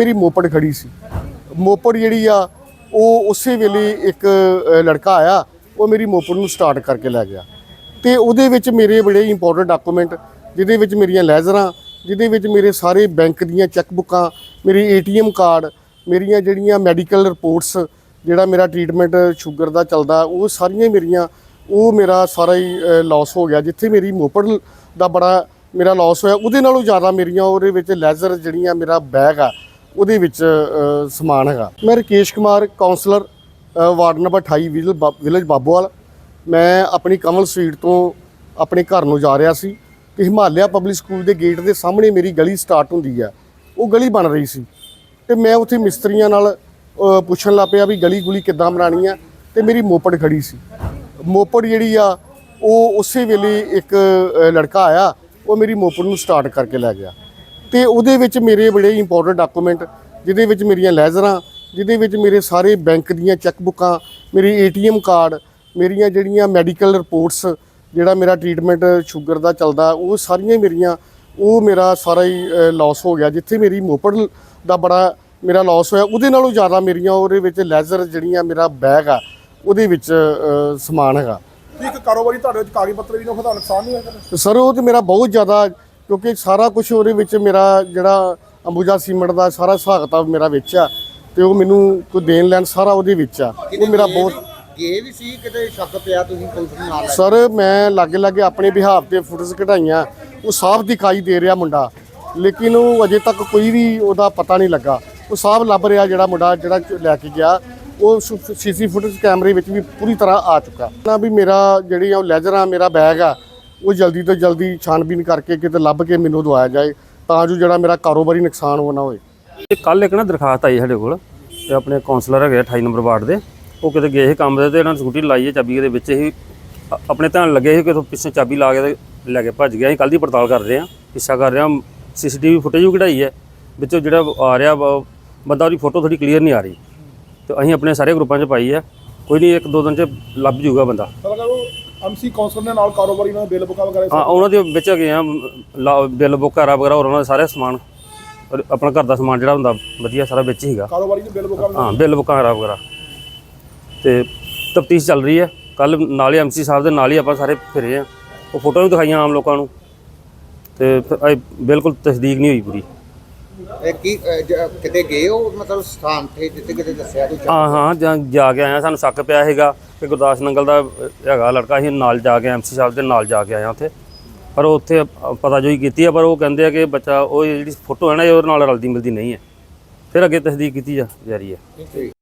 ਮੇਰੀ ਮੋਪੜ ਖੜੀ ਸੀ। ਮੋਪੜ ਜਿਹੜੀ ਆ, ਉਹ ਉਸੇ ਵੇਲੇ ਇੱਕ ਲੜਕਾ ਆਇਆ, ਉਹ ਮੇਰੀ ਮੋਪੜ ਨੂੰ ਸਟਾਰਟ ਕਰਕੇ ਲੈ ਗਿਆ। ਤੇ ਉਹਦੇ ਵਿੱਚ ਮੇਰੇ ਬੜੇ ਇੰਪੋਰਟੈਂਟ ਡਾਕੂਮੈਂਟ ਜਿਹਦੇ ਵਿੱਚ ਮੇਰੀਆਂ ਲੈਜ਼ਰਾਂ, ਜਿਹਦੇ ਵਿੱਚ ਮੇਰੇ ਸਾਰੇ ਬੈਂਕ ਦੀਆਂ ਚੈੱਕ ਬੁੱਕਾਂ ਮੇਰੀ ਏਟੀਐਮ ਕਾਰਡ, ਮੇਰੀਆਂ ਜਿਹੜੀਆਂ ਮੈਡੀਕਲ ਰਿਪੋਰਟਸ, ਜਿਹੜਾ ਮੇਰਾ ਟ੍ਰੀਟਮੈਂਟ ਸ਼ੂਗਰ ਦਾ ਚੱਲਦਾ, ਉਹ ਸਾਰੀਆਂ ਹੀ ਮੇਰੀਆਂ, ਉਹ ਮੇਰਾ ਸਾਰਾ ਹੀ ਲਾਸ ਹੋ ਗਿਆ, ਜਿੱਥੇ ਮੇਰੀ ਮੋਪੜ ਦਾ ਬੜਾ ਮੇਰਾ ਲਾਸ ਹੋਇਆ। ਉਹਦੇ ਨਾਲੋਂ ਜ਼ਿਆਦਾ ਮੇਰੀਆਂ ਉਹਦੇ ਵਿੱਚ ਲੈਜ਼ਰ ਜਿਹੜੀਆਂ ਮੇਰਾ ਬੈਗ ਆ ਉਹਦੇ ਵਿੱਚ ਸਮਾਨ ਹੈਗਾ। ਮੈਂ Rakesh Kumar councillor ward number 28 ਵਿਲ- ਬਾ- ਵਿਲੇਜ ਬਾਬੋਵਾਲ। ਮੈਂ ਆਪਣੀ ਕਮਲ ਸਟਰੀਟ ਤੋਂ ਆਪਣੇ ਘਰ ਨੂੰ ਜਾ ਰਿਹਾ ਸੀ। ਕਿ ਹਿਮਾਲਿਆ ਪਬਲਿਕ ਸਕੂਲ ਦੇ ਗੇਟ ਦੇ ਸਾਹਮਣੇ ਮੇਰੀ ਗਲੀ ਸਟਾਰਟ ਹੁੰਦੀ ਹੈ। ਉਹ ਗਲੀ ਬਣ ਰਹੀ ਸੀ। ਤੇ ਮੈਂ ਉੱਥੇ ਮਿਸਤਰੀਆਂ ਨਾਲ ਪੁੱਛਣ ਲੱਗ ਪਿਆ ਵੀ ਗਲੀ ਗੁਲੀ ਕਿੱਦਾਂ ਬਣਾਉਣੀ ਆ ਤੇ ਮੇਰੀ ਮੋਪੜ ਖੜੀ ਸੀ। ਮੋਪੜ ਜਿਹੜੀ ਆ, ਉਹ ਉਸੇ ਵੇਲੇ ਇੱਕ ਲੜਕਾ ਆਇਆ। ਉਹ ਮੇਰੀ ਮੋਪੜ ਨੂੰ ਸਟਾਰਟ ਕਰਕੇ ਲੈ ਗਿਆ। ਤੇ ਉਹਦੇ ਵਿੱਚ ਮੇਰੇ ਬੜੇ ਇੰਪੋਰਟੈਂਟ ਡਾਕੂਮੈਂਟ ਜਿਹਦੇ ਵਿੱਚ ਮੇਰੀਆਂ ਲੈਜ਼ਰਾਂ ਜਿਹਦੇ ਵਿੱਚ ਮੇਰੇ ਸਾਰੇ ਬੈਂਕ ਦੀਆਂ ਚੈੱਕ ਬੁੱਕਾਂ ਮੇਰੀ ਏਟੀਐਮ ਕਾਰਡ ਮੇਰੀਆਂ ਜਿਹੜੀਆਂ ਮੈਡੀਕਲ ਰਿਪੋਰਟਸ ਜਿਹੜਾ ਮੇਰਾ ਟ੍ਰੀਟਮੈਂਟ ਸ਼ੂਗਰ ਦਾ ਚੱਲਦਾ ਉਹ ਸਾਰੀਆਂ ਹੀ ਮੇਰੀਆਂ ਉਹ ਮੇਰਾ ਸਾਰਾ ਹੀ ਲਾਸ ਹੋ ਗਿਆ ਜਿੱਥੇ ਮੇਰੀ ਮੋਪੜ ਦਾ ਬੜਾ ਮੇਰਾ ਲਾਸ ਹੋਇਆ ਉਹਦੇ ਨਾਲੋਂ ਜ਼ਿਆਦਾ ਮੇਰੀਆਂ ਉਹਦੇ ਵਿੱਚ ਲੈਜ਼ਰ ਜਿਹੜੀਆਂ ਮੇਰਾ ਬੈਗ ਆ ਉਹਦੇ ਵਿੱਚ ਸਮਾਨ ਹੈਗਾ ਇੱਕ ਕਾਰੋਬਾਰੀ ਤੁਹਾਡੇ ਵਿੱਚ ਕਾਗਜ਼ ਪੱਤਰ ਵੀ ਨੇ ਉਹਦਾ ਨੁਕਸਾਨ ਨਹੀਂ ਹੋਇਆ? ਸਰ ਉਹ ਤੇ ਮੇਰਾ ਬਹੁਤ ਜ਼ਿਆਦਾ ਕਿਉਂਕਿ ਸਾਰਾ ਕੁਝ ਉਹਦੇ ਵਿੱਚ ਮੇਰਾ ਜਿਹੜਾ ਅੰਬੂਜਾ ਸੀਮੈਂਟ ਦਾ ਸਾਰਾ ਕਿਤਾਬ ਮੇਰਾ ਵਿੱਚ ਆ ਤੇ ਉਹ ਮੈਨੂੰ ਕੋਈ ਦੇਣ ਲੈਣ ਸਾਰਾ ਉਹਦੇ ਵਿੱਚ ਆ। ਉਹ ਮੇਰਾ ਬਹੁਤ ਗੇ ਵੀ ਸੀ? ਕਿਤੇ ਸ਼ੱਕ ਪਿਆ ਤੁਸੀਂ ਪੁਲਿਸ ਨੂੰ ਨਾਲ? ਸਰ ਮੈਂ ਲਾਗੇ ਲਾਗੇ ਆਪਣੇ ਬਿਹਾਵ ਤੇ ਫੋਟੋਸ ਕਢਾਈਆਂ ਉਹ ਸਾਫ਼ ਦਿਖਾਈ ਦੇ ਰਿਹਾ ਮੁੰਡਾ। ਲੇਕਿਨ ਉਹ ਅਜੇ ਤੱਕ ਕੋਈ ਵੀ ਉਹਦਾ ਪਤਾ ਨਹੀਂ ਲੱਗਾ। ਉਹ ਸਾਫ਼ ਲੱਭ ਰਿਹਾ ਜਿਹੜਾ ਮੁੰਡਾ ਜਿਹੜਾ ਲੈ ਕੇ ਗਿਆ। ਉਹ ਸੀਸੀ ਫੁਟੇਜ ਕੈਮਰੇ ਵਿੱਚ ਵੀ ਪੂਰੀ ਤਰ੍ਹਾਂ ਆ ਚੁੱਕਾ। ਨਾ ਵੀ ਮੇਰਾ ਜਿਹੜੀ ਆ ਉਹ ਲੈਜਰਾਂ ਮੇਰਾ ਬੈਗ ਆ ਉਹ ਜਲਦੀ ਤੋਂ ਜਲਦੀ ਛਾਣਬੀਨ ਕਰਕੇ ਕਿਤੇ ਲੱਭ ਕੇ ਮੈਨੂੰ ਦਵਾਇਆ ਜਾਏ ਤਾਂ ਜੋ ਜਿਹੜਾ ਮੇਰਾ ਕਾਰੋਬਾਰੀ ਨੁਕਸਾਨ ਹੋ ਨਾ ਹੋਏ। ਇਹ ਕੱਲ ਇੱਕ ਨਾ ਦਰਖਾਸਤ ਆਈ ਸਾਡੇ ਕੋਲ ਤੇ ਆਪਣੇ ਕਾਉਂਸਲਰ ਹੈਗੇ ਆ 28 ਨੰਬਰ ਵਾਰਡ ਦੇ ਉਹ ਕਿਤੇ ਗਏ ਸੀ ਕੰਮ ਦੇ ਤੇ ਇਹਨਾਂ ਨੇ ਸਕੂਟੀ ਲਾਈ ਹੈ ਚਾਬੀ ਦੇ ਵਿੱਚ ਹੀ ਆਪਣੇ ਧਿਆਨ ਲੱਗੇ ਸੀ ਕਿ ਪਿੱਛੇ ਚਾਬੀ ਲਾ ਕੇ ਲੈ ਕੇ ਭੱਜ ਗਿਆ। ਅਸੀਂ ਕੱਲ ਦੀ ਪੜਤਾਲ ਕਰ ਰਹੇ ਹਾਂ ਪਿੱਛਾ ਕਰ ਰਹੇ ਹਾਂ ਸੀਸੀਟੀਵੀ ਫੁਟੇਜ ਵੀ ਕਢਾਈ ਹੈ ਵਿੱਚੋਂ ਜਿਹੜਾ ਆ ਰਿਹਾ ਵਾ, ਬੰਦਾ ਉਹਦੀ ਫੋਟੋ ਥੋੜੀ ਕਲੀਅਰ ਨਹੀਂ ਆ ਰਹੀ। ਤੇ ਅਸੀਂ ਆਪਣੇ ਸਾਰੇ ਗਰੁੱਪਾਂ 'ਚ ਪਾਈ ਹੈ ਕੋਈ ਨਹੀਂ ਇੱਕ ਦੋ ਦਿਨ 'ਚ ਲੱਭ ਜੂਗਾ ਬੰਦਾ। ਐਮਸੀ ਕੌਂਸਲ ਦੇ ਨਾਲ ਕਾਰੋਬਾਰੀ ਨਾਲ ਬਿੱਲ ਬੁੱਕਾਂ ਵਗੈਰਾ ਹਾਂ ਉਹਨਾਂ ਦੇ ਵਿੱਚ ਹੈਗੇ ਆ ਲਾ- ਬਿੱਲ ਬੁੱਕ ਕਰਾ ਵਗੈਰਾ ਹੋਰ ਉਹਨਾਂ ਦਾ ਸਾਰੇ ਸਮਾਨ ਔਰ ਆਪਣਾ ਘਰ ਦਾ ਸਮਾਨ ਜਿਹੜਾ ਹੁੰਦਾ ਵਧੀਆ ਸਾਰਾ ਵਿੱਚ ਹੀਗਾ। ਕਾਰੋਬਾਰੀ ਦੇ ਬਿੱਲ ਬੁੱਕਾਂ ਹਾਂ ਬਿੱਲ ਬੁੱਕਾਂ ਵਗੈਰਾ ਵਗੈਰਾ ਤੇ ਤਫਤੀਸ਼ ਚੱਲ ਰਹੀ ਹੈ। ਕੱਲ ਨਾਲ ਹੀ ਐਮਸੀ ਸਾਹਿਬ ਦੇ ਨਾਲ ਹੀ ਆਪਾਂ ਸਾਰੇ ਫਿਰੇ ਆ। ਉਹ ਫੋਟੋ ਵੀ ਦਿਖਾਈਆਂ ਆਮ ਲੋਕਾਂ ਨੂੰ। ਤੇ ਫਿਰ ਇਹ ਬਿਲਕੁਲ ਤਸਦੀਕ ਨਹੀਂ ਹੋਈ ਪੂਰੀ। ਇਹ ਕੀ ਅਹ, ਜ- ਕਿਤੇ ਗਏ ਹੋ ਮਤਲਬ ਸਥਾਨ ਤੇ ਜਿੱਥੇ ਕਿਤੇ ਦੱਸਿਆ ਕੋਈ ਹਾਂ ਹਾਂ ਜਾਂ ਜਾ ਕੇ ਆਇਆ ਸਾਨੂੰ ਸ਼ੱਕ ਪਿਆ ਹੈਗਾ ਕਿ ਗੁਰਦਾਸ ਨੰਗਲ ਦਾ ਅਹ, ਹੈਗਾ ਲੜਕਾ ਸੀ ਨਾਲ ਜਾ ਕੇ ਐਮਸੀ ਸਾਹਿਬ ਦੇ ਨਾਲ ਜਾ ਕੇ ਆਇਆ ਉੱਥੇ। ਪਰ ਉਹ ਉੱਥੇ ਪਤਾ ਜੋਈ ਕੀਤੀ ਹੈ ਪਰ ਉਹ ਕਹਿੰਦੇ ਆ ਕਿ ਬੱਚਾ ਉਹ ਜਿਹੜੀ ਫੋਟੋ ਹੈ ਨਾ ਇਹ ਉਹਦੇ ਨਾਲ ਰਲਦੀ ਮਿਲਦੀ ਨਹੀਂ ਹੈ। ਫਿਰ ਅੱਗੇ ਤਸਦੀਕ ਕੀਤੀ ਜਾ ਜਾ ਰਹੀ ਹੈ।